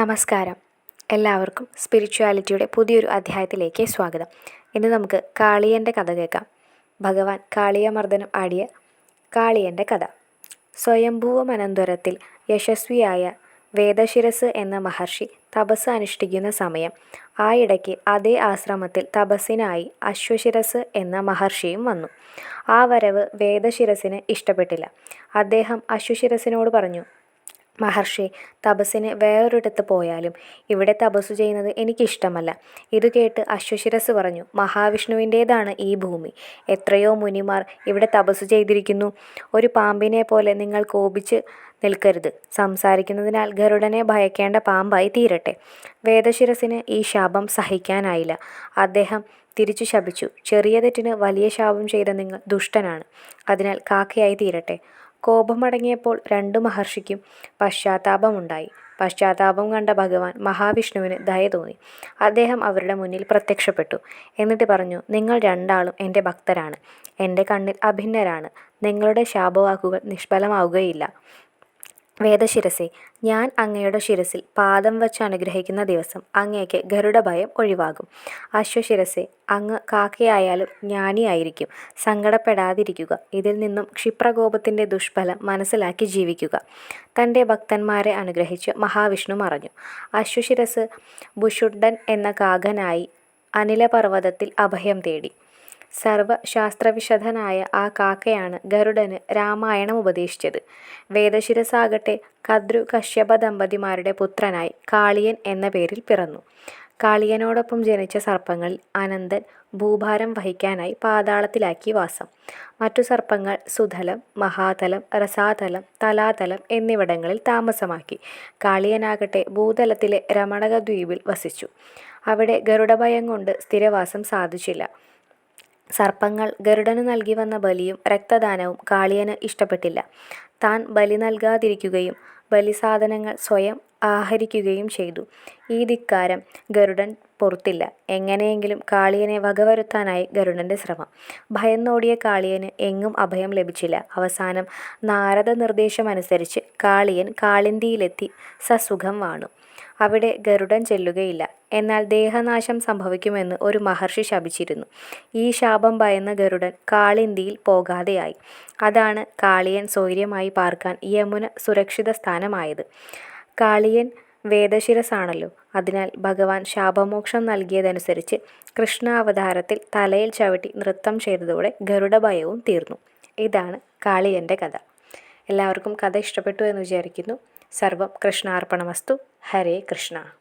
നമസ്കാരം. എല്ലാവർക്കും സ്പിരിച്വാലിറ്റിയുടെ പുതിയൊരു അധ്യായത്തിലേക്ക് സ്വാഗതം. ഇന്ന് നമുക്ക് കാളിയന്റെ കഥ കേൾക്കാം. ഭഗവാൻ കാളിയമർദ്ദനം ആടിയ കാളിയന്റെ കഥ. സ്വയംഭൂവ മനന്തരത്തിൽ യശസ്വിയായ വേദശിരസ് എന്ന മഹർഷി തപസ് അനുഷ്ഠിക്കുന്ന സമയം. ആ ഇടയ്ക്ക് അതേ ആശ്രമത്തിൽ തപസ്സിനായി അശ്വശിരസ് എന്ന മഹർഷിയും വന്നു. ആ വരവ് വേദശിരസിന് ഇഷ്ടപ്പെട്ടില്ല. അദ്ദേഹം അശ്വശിരസിനോട് പറഞ്ഞു മഹർഷി തപസ്സിന് വേറൊരിടത്ത് പോയാലും ഇവിടെ തപസ്സു ചെയ്യുന്നത് എനിക്കിഷ്ടമല്ല. ഇത് കേട്ട് അശ്വശിരസ് പറഞ്ഞു മഹാവിഷ്ണുവിന്റേതാണ് ഈ ഭൂമി. എത്രയോ മുനിമാർ ഇവിടെ തപസ്സു ചെയ്തിരിക്കുന്നു. ഒരു പാമ്പിനെ പോലെ നിങ്ങൾ കോപിച്ച് നിൽക്കരുത്. സംസാരിക്കുന്നതിനാൽ ഗരുഡനെ ഭയക്കേണ്ട പാമ്പായി തീരട്ടെ വേദശിരസിന് ഈ ശാപം സഹിക്കാനായില്ല. അദ്ദേഹം തിരിച്ചു ശപിച്ചു. ചെറിയ തെറ്റിന് വലിയ ശാപം ചെയ്ത നിങ്ങൾ ദുഷ്ടനാണ്. അതിനാൽ കാക്കയായി തീരട്ടെ. കോപമടങ്ങിയപ്പോൾ രണ്ടു മഹർഷിക്കും പശ്ചാത്താപമുണ്ടായി. പശ്ചാത്താപം കണ്ട ഭഗവാൻ മഹാവിഷ്ണുവിന് ദയ തോന്നി. അദ്ദേഹം അവരുടെ മുന്നിൽ പ്രത്യക്ഷപ്പെട്ടു. എന്നിട്ട് പറഞ്ഞു നിങ്ങൾ രണ്ടാളും എന്റെ ഭക്തരാണ്. എന്റെ കണ്ണിൽ അഭിന്നരാണ്. നിങ്ങളുടെ ശാപവാക്കുകൾ നിഷ്ഫലമാവുകയില്ല. വേദശിരസെ ഞാൻ അങ്ങയുടെ ശിരസിൽ പാദം വച്ച് അനുഗ്രഹിക്കുന്ന ദിവസം അങ്ങയ്ക്ക് ഗരുഡഭയം ഒഴിവാകും. അശ്വശിരസെ അങ്ങ് കാക്കയായാലും ജ്ഞാനിയായിരിക്കും സങ്കടപ്പെടാതിരിക്കുക. ഇതിൽ നിന്നും ക്ഷിപ്രകോപത്തിന്റെ ദുഷ്ഫലം മനസ്സിലാക്കി ജീവിക്കുക. തന്റെ ഭക്തന്മാരെ അനുഗ്രഹിച്ച് മഹാവിഷ്ണു മറഞ്ഞു. അശ്വശിരസ് ബുഷുഡൻ എന്ന കാകനായി അനിലപർവതത്തിൽ അഭയം തേടി. സർവശാസ്ത്രവിശദനായ ആ കാക്കയാണ് ഗരുഡന് രാമായണം ഉപദേശിച്ചത്. വേദശിരസാകട്ടെ കദ്രു കശ്യപ ദമ്പതിമാരുടെ പുത്രനായി കാളിയൻ എന്ന പേരിൽ പിറന്നു. കാളിയനോടൊപ്പം ജനിച്ച സർപ്പങ്ങൾ അനന്തൻ ഭൂഭാരം വഹിക്കാനായി പാതാളത്തിലാക്കി വാസം. മറ്റു സർപ്പങ്ങൾ സുതലം മഹാതലം രസാതലം തലാതലം എന്നിവിടങ്ങളിൽ താമസമാക്കി. കാളിയനാകട്ടെ ഭൂതലത്തിലെ രമണക ദ്വീപിൽ വസിച്ചു. അവിടെ ഗരുഡഭയം കൊണ്ട് സ്ഥിരവാസം സാധിച്ചില്ല. സർപ്പങ്ങൾ ഗരുഡന് നൽകി വന്ന ബലിയും രക്തദാനവും കാളിയന് ഇഷ്ടപ്പെട്ടില്ല. താൻ ബലി നൽകാതിരിക്കുകയും ബലിസാധനങ്ങൾ സ്വയം ആഹരിക്കുകയും ചെയ്തു. ഈ ധിക്കാരം ഗരുഡൻ പൊറുത്തില്ല. എങ്ങനെയെങ്കിലും കാളിയനെ വകവരുത്താനായി ഗരുഡന്റെ ശ്രമം. ഭയന്നോടിയ കാളിയന് എങ്ങും അഭയം ലഭിച്ചില്ല. അവസാനം നാരദ നിർദ്ദേശമനുസരിച്ച് കാളിയൻ കാളിന്തിയിലെത്തി സസുഖം വാണു. അവിടെ ഗരുഡൻ ചെല്ലുകയില്ല. എന്നാൽ ദേഹനാശം സംഭവിക്കുമെന്ന് ഒരു മഹർഷി ശപിച്ചിരുന്നു. ഈ ശാപം ഭയന്ന ഗരുഡൻ കാളിന്തിയിൽ പോകാതെയായി. അതാണ് കാളിയൻ സ്വൈര്യമായി പാർക്കാൻ യമുന സുരക്ഷിത സ്ഥാനമായത്. കാളിയൻ വേദശിരസാണല്ലോ. അതിനാൽ ഭഗവാൻ ശാപമോക്ഷം നൽകിയതനുസരിച്ച് കൃഷ്ണാവതാരത്തിൽ തലയിൽ ചവിട്ടി നൃത്തം ചെയ്തതോടെ ഗരുഡഭയവും തീർന്നു. ഇതാണ് കാളിയന്റെ കഥ. എല്ലാവർക്കും കഥ ഇഷ്ടപ്പെട്ടു എന്ന് വിചാരിക്കുന്നു. സർവം കൃഷ്ണാർപ്പണമസ്തു. ഹരേ കൃഷ്ണ.